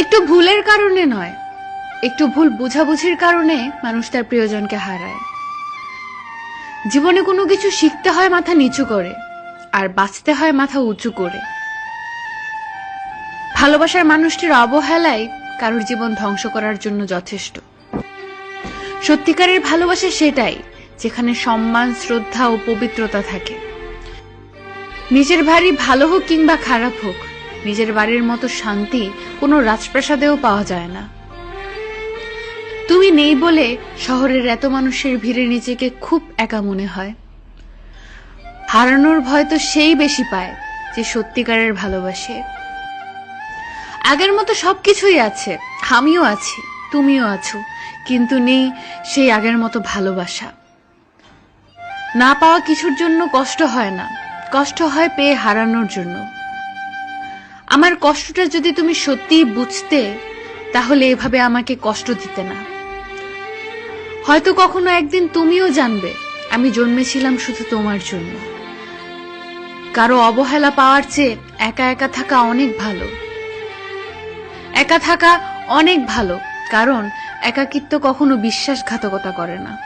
একটু ভুলের কারণে নয়, একটু ভুল বোঝাবুঝির কারণে মানুষ তার প্রিয়জনকে হারায়। জীবনে কোনো কিছু শিখতে হয় মাথা নিচু করে, আর বাঁচতে হয় মাথা উঁচু করে। ভালোবাসার মানুষটির অবহেলাই কারোর জীবন ধ্বংস করার জন্য যথেষ্ট। সত্যিকারের ভালোবাসা সেটাই যেখানে সম্মান, শ্রদ্ধা ও পবিত্রতা থাকে। নিজের ভারী ভালো হোক কিংবা খারাপ হোক নিজের বাড়ির মতো শান্তি কোনো রাজপ্রাসাদেও পাওয়া যায় না। তুমি নেই বলে শহরের এত মানুষের ভিড়ে নিজেকে খুব একা মনে হয়। হারানোর ভয় তো সেই বেশি পায় যে সত্যিকারের ভালোবাসে। আগের মতো সবকিছুই আছে, আমিও আছি, তুমিও আছো, কিন্তু নেই সেই আগের মতো ভালোবাসা। না পাওয়া কিছুর জন্য কষ্ট হয় না, কষ্ট হয় পেয়ে হারানোর জন্য। আমার কষ্টটা যদি তুমি সত্যিই বুঝতে, তাহলে এভাবে আমাকে কষ্ট দিতে না। হয়তো কখনো একদিন তুমিও জানবে, আমি জন্মেছিলাম শুধু তোমার জন্য। কারও অবহেলা পাওয়ার চেয়ে একা একা থাকা অনেক ভালো। একা থাকা অনেক ভালো, কারণ একাকিত্ব কখনো বিশ্বাসঘাতকতা করে না।